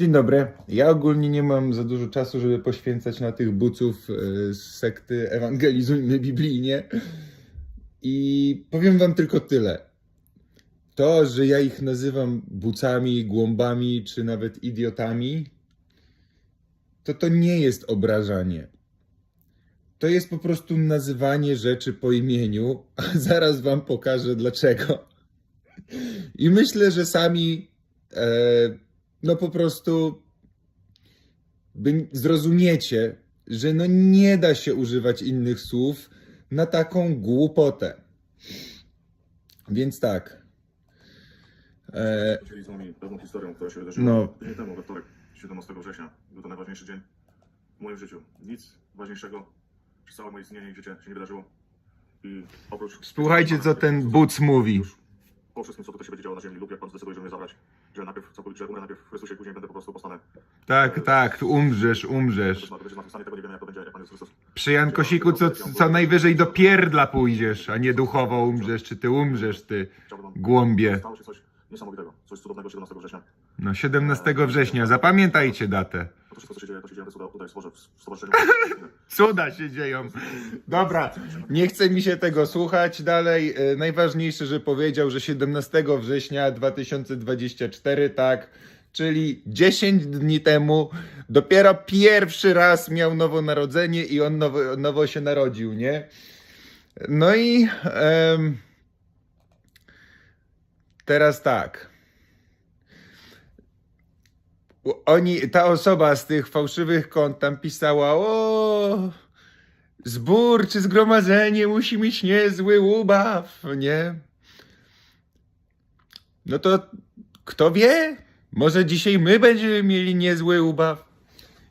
Dzień dobry. Ja ogólnie nie mam za dużo czasu, żeby poświęcać na tych buców e, z sekty Ewangelizujmy Biblijnie. I powiem wam tylko tyle. To, że ja ich nazywam bucami, głąbami, czy nawet idiotami, to to nie jest obrażanie. To jest po prostu nazywanie rzeczy po imieniu, a zaraz wam pokażę dlaczego. I myślę, że sami e, no po prostu by zrozumiecie, że no nie da się używać innych słów na taką głupotę. Więc tak. E, z nami pewną historią, która się wydarzyła No. tydzień temu, we wtorek, 17 września. Był to najważniejszy dzień w moim życiu. Nic ważniejszego przez całe moje istnienie w życiu się nie wydarzyło. I oprócz... słuchajcie, co ten buc mówi. Już po wszystkim, co tutaj się będzie działo na ziemi lub jak Pan zdecyduje, żeby mnie zabrać, że najpierw, że umrę najpierw w Chrystusie, później będę po prostu postanę. Tak, tak, tu umrzesz, umrzesz. Przy Jankosiku co, co najwyżej do pierdla pójdziesz, a nie duchowo umrzesz, czy ty umrzesz, ty głąbie. Stało się coś niesamowitego, coś cudownego 17 września. No 17 września, zapamiętajcie datę. Wszystko, co się dzieje, to się dzieje tutaj, tutaj w zborze, w stowarzyszeniu. Cuda się dzieją. Dobra, nie chce mi się tego słuchać dalej. E, Najważniejsze, że powiedział, że 17 września 2024, tak, czyli 10 dni temu, dopiero pierwszy raz miał nowonarodzenie i on nowo, nowo się narodził, nie? No i em, teraz tak. Oni, ta osoba z tych fałszywych kont tam pisała, o, zbór czy zgromadzenie musi mieć niezły ubaw, nie? No to kto wie? Może dzisiaj my będziemy mieli niezły ubaw.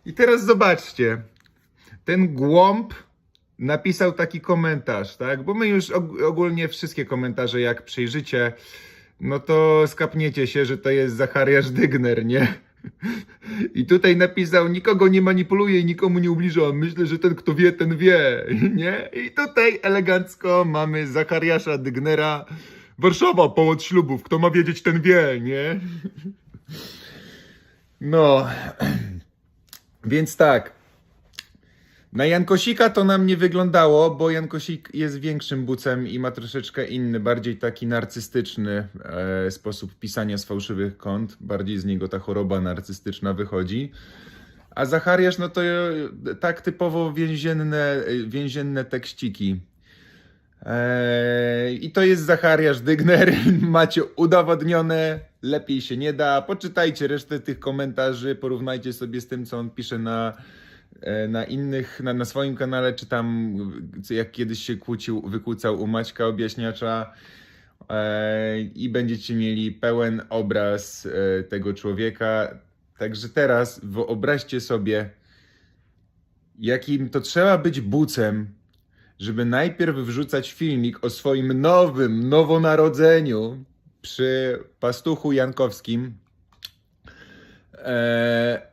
I teraz zobaczcie. Ten głąb napisał taki komentarz, tak? Bo my już og- ogólnie wszystkie komentarze, jak przyjrzycie, no to skapniecie się, że to jest Zachariasz Dygner, nie? I tutaj napisał, nikogo nie manipuluję i nikomu nie ubliżam. Myślę, że ten, kto wie, ten wie, nie? I tutaj elegancko mamy Zachariasza Dygnera. Warszawa, połód ślubów. Kto ma wiedzieć, ten wie, nie? No, więc tak. Na Jankosika to nam nie wyglądało, bo Jankosik jest większym bucem i ma troszeczkę inny, bardziej taki narcystyczny e, sposób pisania z fałszywych kont. Bardziej z niego ta choroba narcystyczna wychodzi. A Zachariasz, no to e, tak typowo więzienne, e, więzienne tekściki. Eee, I to jest Zachariasz Dygner. Macie udowodnione. Lepiej się nie da. Poczytajcie resztę tych komentarzy, porównajcie sobie z tym, co on pisze na, na innych, na, na swoim kanale, czy tam jak kiedyś się kłócił, wykłócał u Maćka Objaśniacza. Eee, I będziecie mieli pełen obraz e, tego człowieka. Także teraz wyobraźcie sobie, jakim to trzeba być bucem, żeby najpierw wrzucać filmik o swoim nowym nowonarodzeniu przy pastuchu Jankowskim, e,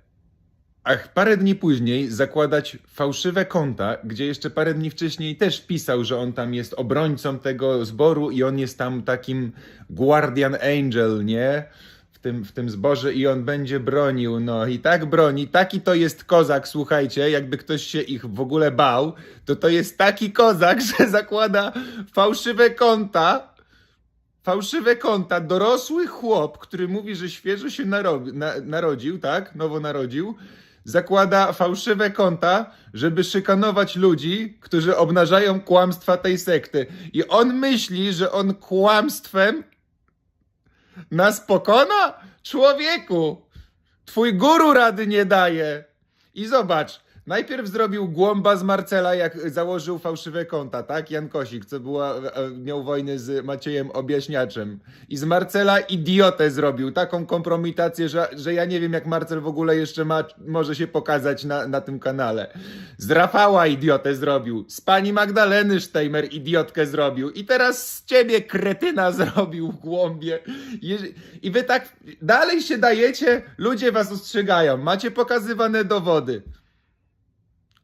a parę dni później zakładać fałszywe konta, gdzie jeszcze parę dni wcześniej też pisał, że on tam jest obrońcą tego zboru i on jest tam takim guardian angel, nie? W tym, w tym zborze i on będzie bronił, no i tak broni, taki to jest kozak, słuchajcie, jakby ktoś się ich w ogóle bał, to to jest taki kozak, że zakłada fałszywe konta, fałszywe konta, dorosły chłop, który mówi, że świeżo się naro- na- narodził, tak, nowo narodził, zakłada fałszywe konta, żeby szykanować ludzi, którzy obnażają kłamstwa tej sekty. I on myśli, że on kłamstwem nas pokona? Człowieku! Twój guru rady nie daje. I zobacz, najpierw zrobił głąba z Marcela, jak założył fałszywe konta, tak? Jan Kosik, co była, e, miał wojnę z Maciejem Objaśniaczem. I z Marcela idiotę zrobił, taką kompromitację, że, że ja nie wiem, jak Marcel w ogóle jeszcze ma, może się pokazać na, na tym kanale. Z Rafała idiotę zrobił, z pani Magdaleny Steimer idiotkę zrobił i teraz z ciebie kretyna zrobił w głąbie. I wy tak dalej się dajecie, ludzie was ostrzegają, macie pokazywane dowody.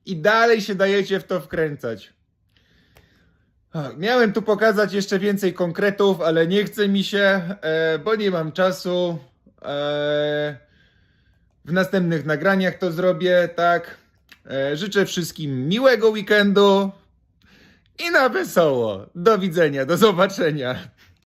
I dalej się dajecie w to wkręcać. Miałem tu pokazać jeszcze więcej konkretów, ale nie chce mi się, e, bo nie mam czasu. E, W następnych nagraniach to zrobię, tak. E, życzę wszystkim miłego weekendu i na wesoło. Do widzenia, do zobaczenia.